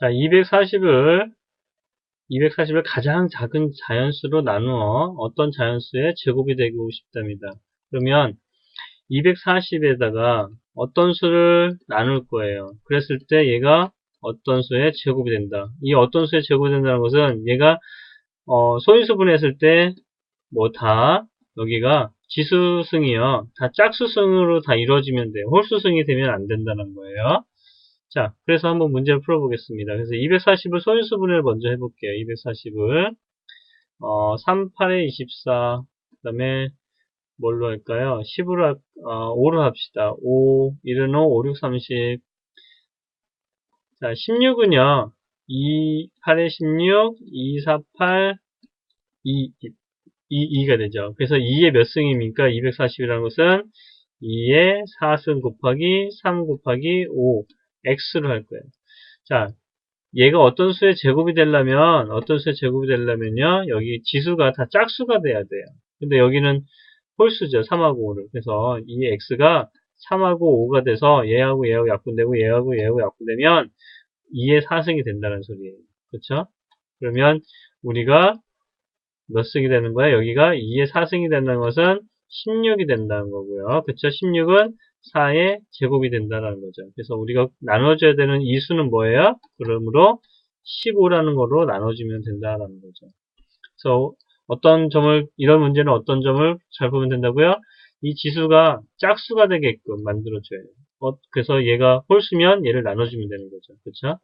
자, 240을 240을 가장 작은 자연수로 나누어 어떤 자연수의 제곱이 되고 싶답니다. 그러면 240에다가 어떤 수를 나눌 거예요. 그랬을 때 얘가 어떤 수의 제곱이 된다. 이 어떤 수의 제곱이 된다는 것은 얘가 어, 소인수 분했을 때 뭐 다 여기가 지수승이요. 다 짝수승으로 다 이루어지면 돼요. 홀수승이 되면 안 된다는 거예요. 자, 그래서 한번 문제를 풀어보겠습니다. 그래서 240을 소인수분해를 먼저 해볼게요. 240을 어, 3, 8에 24, 그 다음에 뭘로 할까요? 10으로, 할, 어, 5로 합시다. 5, 1은 5, 5, 6, 30. 자, 16은요, 2, 8에 16, 2, 4, 8, 2, 2, 2가 되죠. 그래서 2의 몇 승입니까? 240이라는 것은 2의 4승 곱하기 3 곱하기 5, x로 할 거예요. 자, 얘가 어떤 수의 제곱이 되려면, 어떤 수의 제곱이 되려면요, 여기 지수가 다 짝수가 돼야 돼요. 근데 여기는 홀수죠. 3하고 5를. 그래서 이 x가 3하고 5가 돼서 얘하고 얘하고 약분되고 얘하고 얘하고 약분되면 2의 4승이 된다는 소리예요. 그렇죠? 그러면 우리가 몇 승이 되는 거야? 여기가 2의 4승이 된다는 것은 16이 된다는 거고요. 그렇죠? 16은 4의 제곱이 된다는 거죠. 그래서 우리가 나눠줘야 되는 이 수는 뭐예요? 그러므로 15라는 거로 나눠주면 된다는 거죠. 그래서 어떤 점을 이런 문제는 어떤 점을 잘 보면 된다고요? 이 지수가 짝수가 되게끔 만들어줘요. 어, 그래서 얘가 홀수면 얘를 나눠주면 되는 거죠. 그렇죠?